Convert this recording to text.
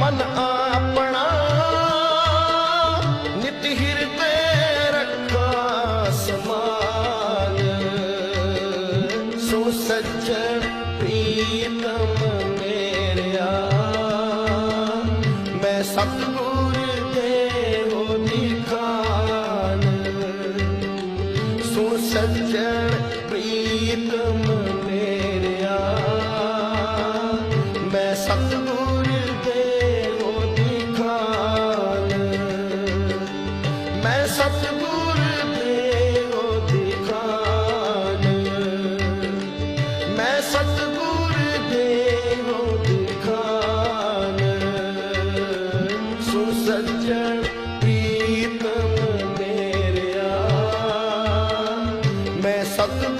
ਮਨ ਆਪਣਾ ਨਿਤ ਹਿਰਦੇ ਰੱਖਾ ਸਮਾਨ। ਸੋ ਸੱਚਣ ਪ੍ਰੀਤਮ ਮੇਰਿਆ, ਮੈਂ ਸਤਿਗੁਰ ਦੇ ਹੋ ਨਿਕਾਨ ਸੋ ਸੱਚਣ ਸਤਿਗੁਰ ਦੇਵੋ ਦਿਖਾਨ ਮੈਂ ਸਤਿਗੁਰ ਦੇਵੋ ਦਿਖਾਨ ਸੁਣ ਸੱਜਣ ਪ੍ਰੀਤਮ ਮੇਰਿਆ ਮੈਂ ਸਤਿ